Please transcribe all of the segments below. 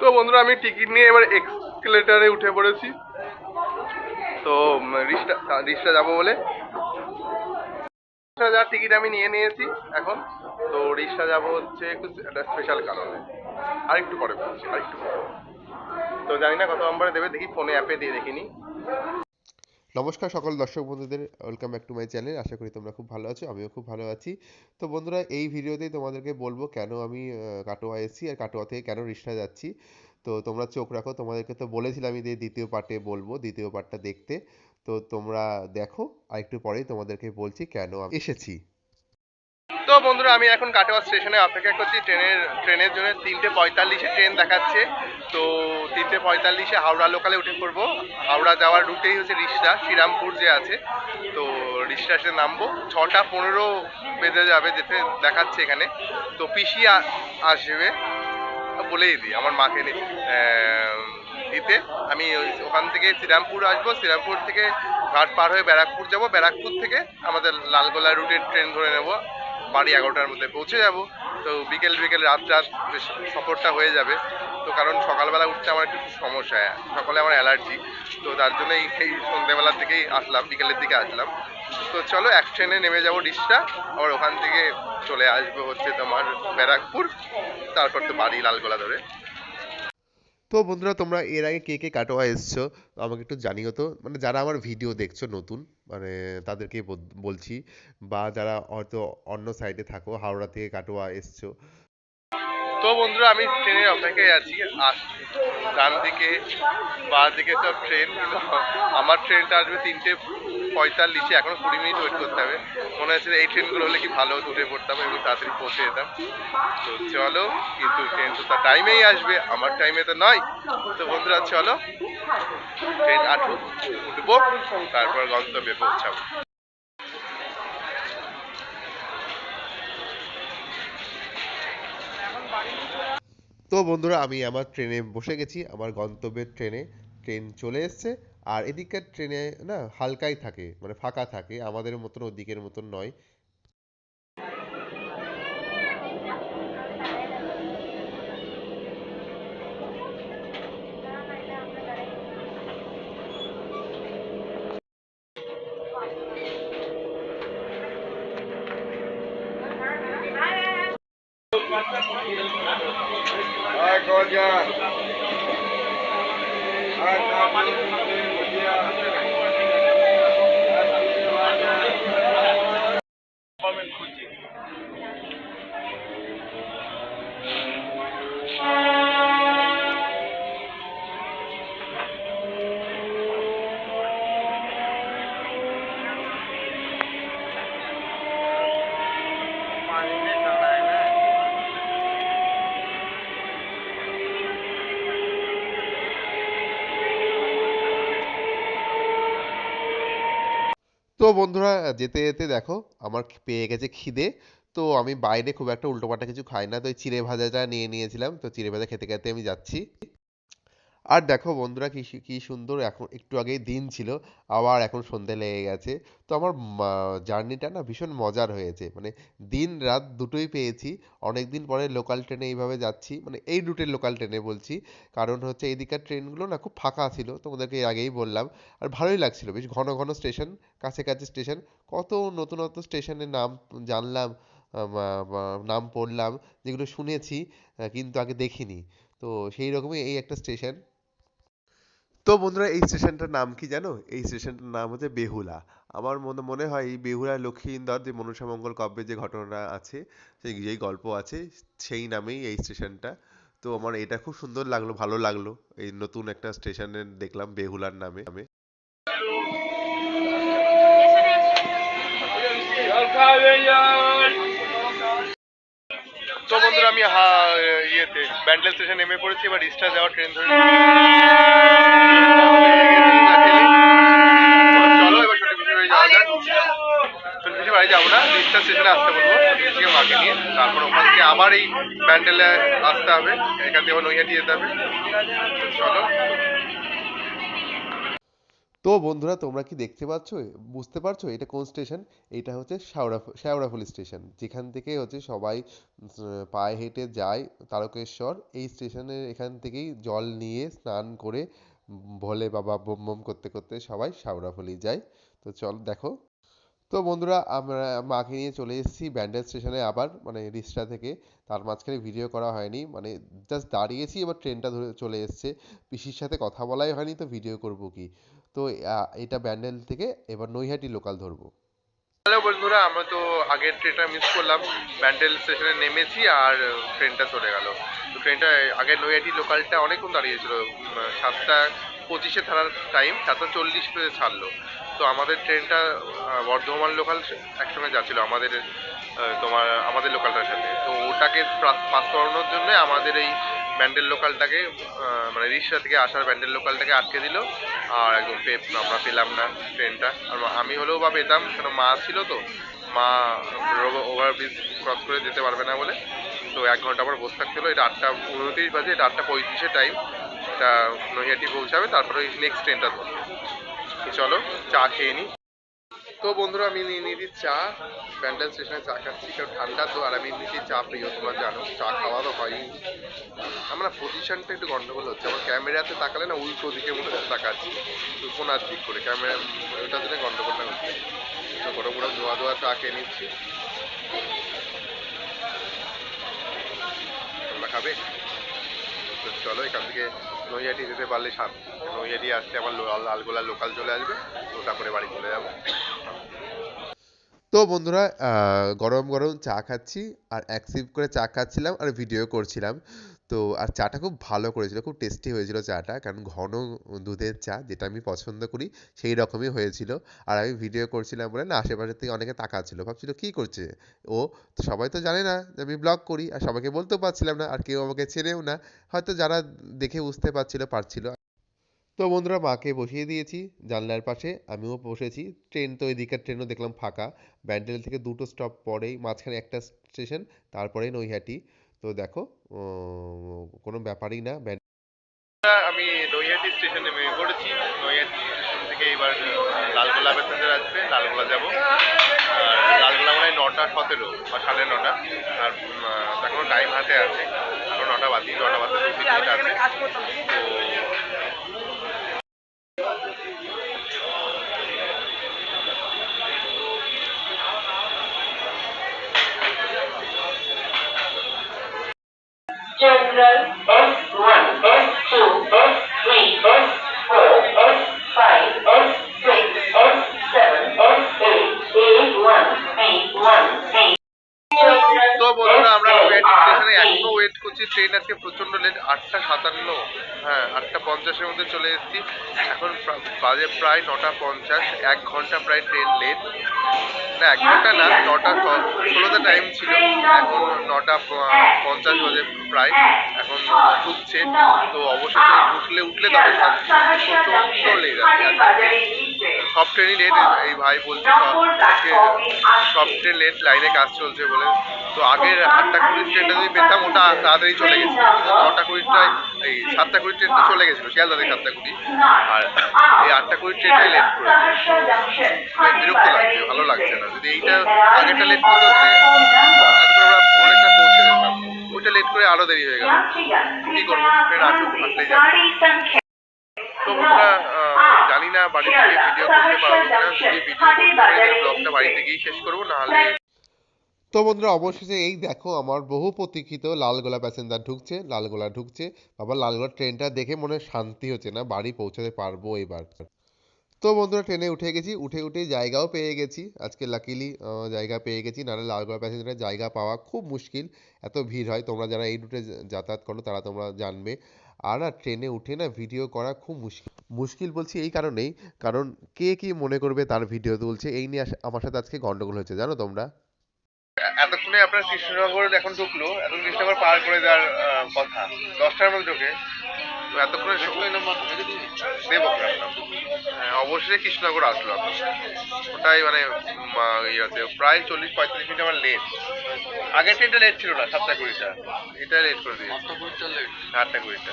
তো বন্ধুরা, আমি টিকিট নিয়ে এবার এক্সকেলেটারে উঠে পড়েছি। তো রিক্সা রিক্সা যাব বলে। রিক্সা যাওয়ার টিকিট আমি নিয়ে নিয়েছি এখন। তো রিক্সা যাব হচ্ছে একটু একটা স্পেশাল কারণে। আরেকটু পরে বলছি, আরেকটু পরে। তো জানি না কত নম্বরে দেবে, দেখি ফোনে অ্যাপে দিয়ে দেখিনি। নমস্কার সকল দর্শক বন্ধুদের welcome back to my channel আশা করি তোমরা খুব ভালো আছো, আমিও খুব ভালো আছি। তো বন্ধুরা, এই ভিডিওতেই তোমাদেরকে বলব কেন আমি কাটোয়া এসেছি আর কাটোয়া থেকে কেন রিস্টা যাচ্ছি। তো তোমরা চোখ রাখো, তোমাদেরকে তো বলেছিলাম যে দ্বিতীয় পার্টে বলব, দ্বিতীয় পার্টটা দেখতে। তো তোমরা দেখো আর একটু পরেই তোমাদেরকে বলছি কেন আমি এসেছি। তো বন্ধুরা, আমি এখন কাটোয়া স্টেশনে অপেক্ষা করছি। ট্রেনের ট্রেনের জন্য তিনটে পঁয়তাল্লিশে ট্রেন দেখাচ্ছে। তো তিনটে পঁয়তাল্লিশে হাওড়া লোকালে উঠে পড়ব। হাওড়া যাওয়ার রুটেই হচ্ছে রিক্সা, শ্রীরামপুর যে আছে। তো রিক্সা এসে নামবো। ছটা পনেরো বেজে যাবে যেতে দেখাচ্ছে এখানে। তো পিসি আসবে বলেই দিই, আমার মাকে দিতে। আমি ওখান থেকে শ্রীরামপুর আসব। শ্রীরামপুর থেকে ঘাট পার হয়ে ব্যারাকপুর যাব। ব্যারাকপুর থেকে আমাদের লালগোলা রুটের ট্রেন ধরে নেব। বাড়ি এগারোটার মধ্যে পৌঁছে যাব। তো বিকেল বিকেল রাত রাত সফরটা হয়ে যাবে। তো কারণ সকালবেলা উঠতে আমার একটু সমস্যা, সকালে আমার অ্যালার্জি। তো তার জন্য এই এই সন্ধ্যেবেলার দিকেই আসলাম, বিকেলের দিকে আসলাম। তো চলো, এক ট্রেনে নেমে যাব ডিসটা আবার ওখান থেকে চলে আসব হচ্ছে তোমার ব্যারাকপুর। তারপর তো বাড়ি লালগোলা ধরে। তো বন্ধুরা, তোমরা এর আগে কে কে কাটোয়া এসছো আমাকে একটু জানিও তো। মানে যারা আমার ভিডিও দেখছ নতুন মানে তাদেরকে বলছি। বা যারা হয়তো অন্য সাইডে থাকো, হাওড়া থেকে কাটোয়া এসছো। তো বন্ধুরা, আমি ট্রেনের অপেক্ষায় আছি, আসছি। ডান দিকে, বাঁ দিকে সব ট্রেন। আমার ট্রেনটা আসবে তিনটে পঁয়তাল্লিশে। এখনও কুড়ি মিনিট ওয়েট করতে হবে। মনে হচ্ছে এই ট্রেনগুলো হলে কি ভালো উঠে পড়তাম এবং তাড়াতাড়ি পৌঁছে যেতাম। তো চলো, কিন্তু ট্রেন তো তার টাইমেই আসবে। আমার টাইমে তো নয়। তো বন্ধুরা, চলো। ট্রেন তারপর গন্তব্যে পৌঁছাবো তো বন্ধুরা, আমি আমার ট্রেনে বসে গেছি, আমার গন্তব্যের ট্রেনে। ট্রেন চলে এসেছে, আর এদিককার ট্রেনে না হালকাই থাকে মানে ফাঁকা থাকে, আমাদের মতন ওদিকের মতন নয়। তো বন্ধুরা, যেতে যেতে দেখো আমার পেয়ে গেছে খিদে। তো আমি বাইরে খুব একটা উল্টোপাল্টা কিছু খাই না। তো ওই চিড়ে ভাজাটা নিয়ে নিয়েছিলাম। তো চিড়ে ভাজা খেতে খেতে আমি যাচ্ছি। আর দেখো বন্ধুরা কি কি সুন্দর এখন একটু আগেই দিন ছিল, আবার এখন সন্ধে লেগে গেছে। তো আমার জার্নিটা না ভীষণ মজার হয়েছে। মানে দিন রাত দুটোই পেয়েছি অনেক দিন পরে লোকাল ট্রেনে এইভাবে যাচ্ছি মানে এই রুটের লোকাল ট্রেনে বলছি। কারণ হচ্ছে এদিকার ট্রেনগুলো না খুব ফাঁকা ছিল, তোমাদেরকে এর আগেই বললাম। আর ভালোই লাগছিল, বেশ ঘন ঘন স্টেশন কাছে কাছে স্টেশন কত নতুন নতুন স্টেশনের নাম জানলাম নাম পড়লাম, যেগুলো শুনেছি কিন্তু আগে দেখিনি। তো সেই রকমই এই একটা স্টেশন তো বন্ধুরা, এই স্টেশনটার নাম কি জানো? এই স্টেশনটার নাম হচ্ছে বেহুলা। আমার মনে মনে হয় এই বেহুলা লক্ষ্মীন্দর যে মনসামঙ্গল কাব্যে যে ঘটনা আছে, সেই, যেই গল্প আছে, সেই নামেই এই স্টেশনটা। তো আমার এটা খুব সুন্দর লাগল, ভালো লাগল। এই নতুন একটা স্টেশনে দেখলাম বেহুলার নামে। নামে তো বন্ধুরা আমি ইয়েতে, ব্যান্ডেল স্টেশন নেমে পড়েছি, এবার রিস্টা যাওয়ার ট্রেন ধরে চলো, এবার ছোট বাড়ি যাব না রিস্টা স্টেশনে আসতে বলব নিয়ে। তারপর ওখান থেকে এই ব্যান্ডেলে আসতে হবে, এখান থেকে আবার নৈহাটি যেতে হবে। চলো। তো বন্ধুরা, তোমরা কি দেখতে পাচ্ছ, বুঝতে পারছ, এটা কোন স্টেশন? এটা হচ্ছে শ্যাওড়া শেওড়াফুলি স্টেশন। যেখান থেকে হচ্ছে সবাই পায়ে হেঁটে যায় তারকেশ্বর, এই স্টেশনের এখান থেকেই জল নিয়ে স্নান করে ভোলে বাবা বোম বোম করতে করতে সবাই শেওড়াফুলি যায়। তো চল, দেখো। তো বন্ধুরা, আমরা মাকে নিয়ে চলে এসেছি ব্যান্ডেল স্টেশনে আবার মানে রিসরা থেকে। তার মাঝখানে ভিডিও করা হয়নি মানে জাস্ট দাঁড়িয়েছি, এবার ট্রেনটা ধরে চলে এসেছে। পিসির সাথে কথা বলাই হয়নি, তো ভিডিও করব কি? তো এটা ব্যান্ডেল থেকে, এবার নৈহাটি লোকাল ধরবো। হ্যালো বন্ধুরা, আমরা তো আগের ট্রেনটা মিস করলাম। ব্যান্ডেল স্টেশনে নেমেছি আর ট্রেনটা চলে গেল। তো ট্রেনটা, আগের নৈহাটি লোকালটা অনেকক্ষণ দাঁড়িয়েছিল সাতটা পঁচিশে ছাড়ার টাইম সাতটা চল্লিশ ছাড়লো। তো আমাদের ট্রেনটা বর্ধমান লোকাল একসঙ্গে যাচ্ছিল, আমাদের তোমার, আমাদের লোকালটার সাথে। তো ওটাকে পাস- করানোর জন্য আমাদের এই ব্যান্ডেল লোকালটাকে মানে রিক্সা থেকে আসার ব্যান্ডেল লোকালটাকে আটকে দিল। আর একদম পে- আমরা পেলাম না ট্রেনটা আর আমি হলেও বা পেতাম, কেন মা ছিল তো, মা ওভারব্রিজ ক্রস করে যেতে পারবে না বলে। তো এক ঘণ্টা আবার বসে থাকতে হলো, এটা আটটা উনত্রিশ বাজে, এটা আটটা পঁয়ত্রিশের টাইম এটা নৈহাটি পৌঁছাবে তারপরে নেক্সট ট্রেনটা ধরবে চলো, চা খেয়ে নিই তো বন্ধুরা, আমি নিয়ে নিয়েছি চা। ব্যান্ডেল স্টেশনে চা খাচ্ছি, কারণ ঠান্ডা, তো আর আমি নিয়েছি চা প্রিয়, তোমরা জানো। চা খাওয়া তো হয়নি আমার পজিশনটা একটু গন্ডগোল হচ্ছে। আমার ক্যামেরাতে তাকালে না উল্টো দিকে মনে হচ্ছে তাকাচ্ছি। কোনার দিক করে, ক্যামেরা ওটার জন্য গন্ডগোলটা হচ্ছে। তো গরম গরম ধোয়া ধোয়া চা খেয়ে নিচ্ছি। তোমরা খাবে? তো চলো, এখান থেকে নৈহাটি যেতে পারলে সাত নৈহাটি আসতে আবার লালগোলা লোকাল চলে আসবে, তো তারপরে বাড়ি চলে যাব। তো বন্ধুরা গরম গরম চা খাচ্ছি, আর এক করে চা খাচ্ছিলাম আর ভিডিও করছিলাম। তো আর চাটা খুব ভালো করেছিল, খুব টেস্টি হয়েছিল চাটা। কারণ ঘন দুধের চা যেটা আমি পছন্দ করি, সেই রকমই হয়েছিল। আর আমি ভিডিও করছিলাম বলে, না, আশেপাশের থেকে অনেকে তাকাচ্ছিল। ভাবছিল, কি করছে? ও, সবাই তো জানে না যে আমি ব্লগ করি, আর সবাইকে বলতেও পারছিলাম না, আর কেউ আমাকে চেনেও না। হয়তো যারা দেখে বুঝতে পারছিল পারছিল। তো বন্ধুরা, মাকে বসিয়ে দিয়েছি জানলার পাশে, আমিও বসেছি। ট্রেন তো এদিকের ট্রেনও দেখলাম ফাঁকা। ব্যান্ডেল থেকে দুটো স্টপ পরেই মাঝখানে একটা স্টেশন তারপরেই নৈহাটি। তো দেখো কোনো ব্যাপারই না আমি নৈহাটি স্টেশনে নেমে পড়েছি। নৈহাটি স্টেশন থেকে এবার লালগোলা প্যাসেঞ্জার আসবে। লালগোলা যাব। আর লালগোলা মানে নটা সতেরো, বা সাড়ে নটা। আর এখনও টাইম হাতে আছে। এখনও নটা বাজি নটা বাজতে দু তিন মিনিট আছে। তো General S1, S2, S3, S4, S5, S6, S7, S8, A1, B1, B. তো বন্ধুরা আমরা নৈহাটি স্টেশনে এখনও ওয়েট করছি ট্রেন আজকে প্রচণ্ড লেট আটটা সাতান্ন হ্যাঁ আটটা পঞ্চাশের মধ্যে চলে এসেছি এখন বাজে প্রায় নটা পঞ্চাশ এক ঘণ্টা প্রায় ট্রেন লেট না এক ঘণ্টা না নটা ষোলোতে টাইম ছিল এখন নটা পঞ্চাশ বাজে প্রায় এখন ঢুকছে তো অবশ্যই ঢুকলে উঠলে তবে লেট সব ট্রেনই লেট এই ভাই বলছে সব আজকে সব ট্রেন লেট লাইনে কাজ চলছে বলে তো আগের আটটা কুড়ির ট্রেনটা যদি পেতাম ওটা তাড়াতাড়ি চলে গেছে কিন্তু নটা কুড়িটায় এই সাতটা কুড়ির ট্রেনটা চলে গেছিল শিয়ালদা থেকে সাতটা কুড়ি আর এই আটটা কুড়ির ট্রেনটাই লেট মানে বিরক্ত লাগছে ভালো লাগছে না যদি এইটা আগেরটা লেট করতে ওইটা লেট করে আরও দেরি হয়ে গেল। কি করব? ট্রেন আসুক আসলেই যাবে। তো বন্ধুরা জানি না বাড়ি থেকে ভিডিও করতে পারব কিনা যদি ভিডিও করতে ব্লগটা শেষ করব নাহলে তো বন্ধুরা অবশেষে এই দেখো আমার বহু প্রতীক্ষিত লালগোলা প্যাসেঞ্জার ঢুকছে লালগোলা ঢুকছে। বাবা লালগোলা ট্রেনটা দেখে মনে শান্তি হচ্ছে না বাড়ি পৌঁছাতে পারব এবার। তো বন্ধুরা ট্রেনে উঠে গেছি, উঠে উঠে জায়গাও পেয়ে গেছি। আজকে লাকিলি জায়গা পেয়ে গেছি, নাহলে লালগোলা প্যাসেঞ্জারের জায়গা পাওয়া খুব মুশকিল, এত ভিড় হয়। তোমরা যারা এই রুটে যাতায়াত করো, তারা তোমরা জানবে। আর না, ট্রেনে উঠে না ভিডিও করা খুব মুশকিল। মুশকিল বলছি এই কারণেই, কারণ কে কি মনে করবে তার ভিডিও তুলছে, এই নিয়ে আমার সাথে আজকে গন্ডগোল হয়েছে, জানো তোমরা? এতক্ষণে আপনার কৃষ্ণনগর এখন ঢুকলো, এখন কৃষ্ণনগর পার করে যাওয়ার কথা। দশটার মধ্যে ঢোকে। এতক্ষণে দেবো। হ্যাঁ অবশ্যই কৃষ্ণনগর আসলো ওটাই মানে ইয়ে আছে প্রায় চল্লিশ পঁয়তাল্লিশ মিনিট আমার লেট আগের ট্রেনটা লেট ছিল না সাতটা কুড়িটা। এটা লেট করে দিয়েছে। আটটা কুড়িটা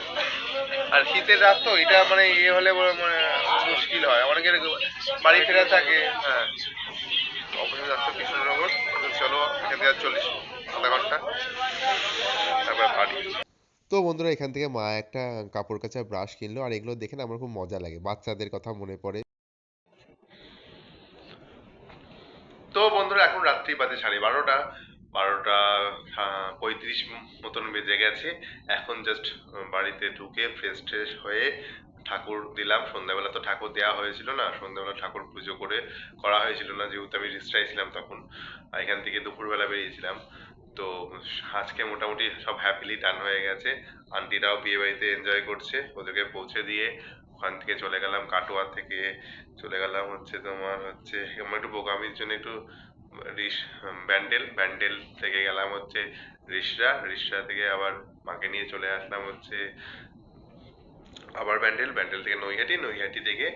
আর শীতের রাত তো এটা মানে ইয়ে হলে মানে মুশকিল হয়। অনেকের বাড়ি ফেরা থাকে হ্যাঁ। অপোজিট রাস্তা কৃষ্ণনগর। চলো এখান থেকে চল্লিশ আধা ঘণ্টা। তারপর বাড়ি। তো বন্ধুরা এখান থেকে মা একটা কাপড় কাচার ব্রাশ কিনলো। আর এগুলো দেখে না আমার খুব মজা লাগে। বাচ্চাদের কথা মনে পড়ে। তো বন্ধুরা, এখন রাত্রি বাজে সাড়ে বারোটা। বারোটা পঁয়ত্রিশ মতন বেজে গেছে। এখন জাস্ট বাড়িতে ঢুকে ফ্রেশ ট্রেশ হয়ে ঠাকুর দিলাম। সন্ধ্যাবেলা তো ঠাকুর দেওয়া হয়েছিল না। সন্ধ্যাবেলা ঠাকুর পুজো করে করা হয়েছিল না। যেহেতু আমি রিস্টায় ছিলাম তখন। এখান থেকে দুপুরবেলা বেরিয়েছিলাম। তো আজকে মোটামুটি সব হ্যাপিলি টান হয়ে গেছে। আন্টিরাও বিয়ে বাড়িতে এনজয় করছে ওদেরকে পৌঁছে দিয়ে। ওখান থেকে চলে গেলাম কাটোয়া থেকে। চলে গেলাম হচ্ছে তোমার হচ্ছে আমার একটু বোকামির জন্য একটু রিস, ব্যান্ডেল ব্যান্ডেল থেকে গেলাম হচ্ছে রিসরা। রিসরা থেকে আবার মাকে নিয়ে চলে আসলাম হচ্ছে আবার ব্যান্ডেল ব্যান্ডেল থেকে নৈহাটি নৈহাটি থেকে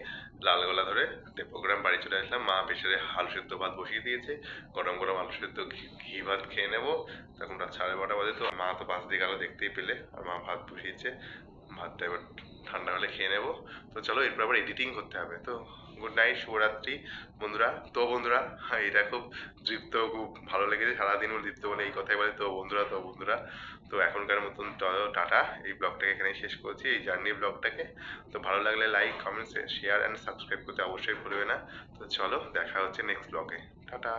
লালগোলা ধরে দেবগ্রাম বাড়ি চলে আসলাম। মা পেশারে হাল সেদ্ধ ভাত বসিয়ে দিয়েছে। গরম গরম আলু সেদ্ধ ঘি ভাত খেয়ে নেব। তখন রাত সাড়ে বারোটা বাজে তো মা তো পাঁচ দিকে আলো দেখতেই পেলে আর মা ভাত বসিয়েছে। ভাতটা এবার ঠান্ডা হলে খেয়ে নেব। তো চলো এরপর আবার এডিটিং করতে হবে। তো গুড নাইট শুভরাত্রি বন্ধুরা, তো বন্ধুরা, এটা খুব দৃপ্ত, খুব ভালো লেগেছে। সারাদিন দৃপ্ত বলে এই কথাই বলে। তো বন্ধুরা তো বন্ধুরা, তো এখনকার মতন টাটা। এই ব্লগটাকে এখানে শেষ করছি, এই জার্নি ব্লগটাকে। তো ভালো লাগলে like comment share and subscribe করতে অবশ্যই ভুলবে না। তো চলো, দেখা হচ্ছে নেক্সট ব্লগে টাটা।